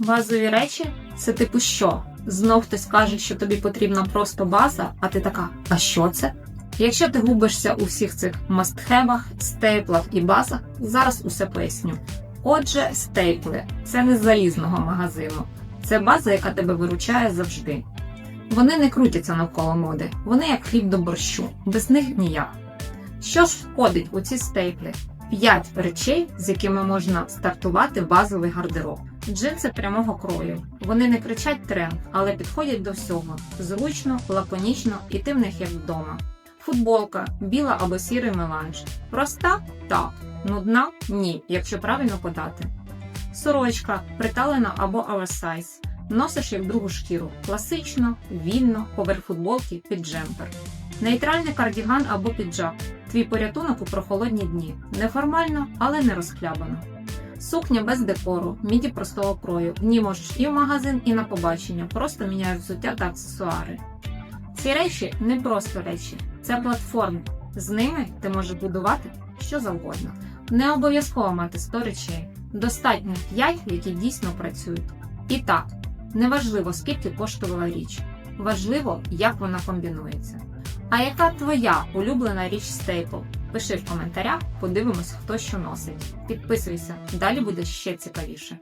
Базові речі це типу що? Знов хтось каже, що тобі потрібна просто база, а ти така, а що це? Якщо ти губишся у всіх цих мастхебах, стейплах і базах, зараз усе поясню. Отже, стейпли це не з залізного магазину, це база, яка тебе виручає завжди. Вони не крутяться навколо моди, вони як хліб до борщу, без них ніяк. Що ж входить у ці стейпли? П'ять речей, з якими можна стартувати базовий гардероб. Джинси прямого крою. Вони не кричать тренд, але підходять до всього. Зручно, лаконічно і ти них як вдома. Футболка, біла або сірий меланж. Проста? Так. Нудна? Ні, якщо правильно подати. Сорочка, приталена або оверсайз. Носиш як другу шкіру. Класично, вільно, поверх футболки під джемпер. Нейтральний кардіган або піджак. Твій порятунок у прохолодні дні. Неформально, але не розхлябано. Сукня без декору, міді простого крою. В ній можеш і в магазин, і на побачення. Просто міняєш взуття та аксесуари. Ці речі не просто речі, це платформи. З ними ти можеш будувати що завгодно. Не обов'язково мати 100 речей. Достатньо 5, які дійсно працюють. І так, неважливо, скільки коштувала річ. Важливо, як вона комбінується. А яка твоя улюблена річ стейпл? Пиши в коментарях, подивимось, хто що носить. Підписуйся, далі буде ще цікавіше.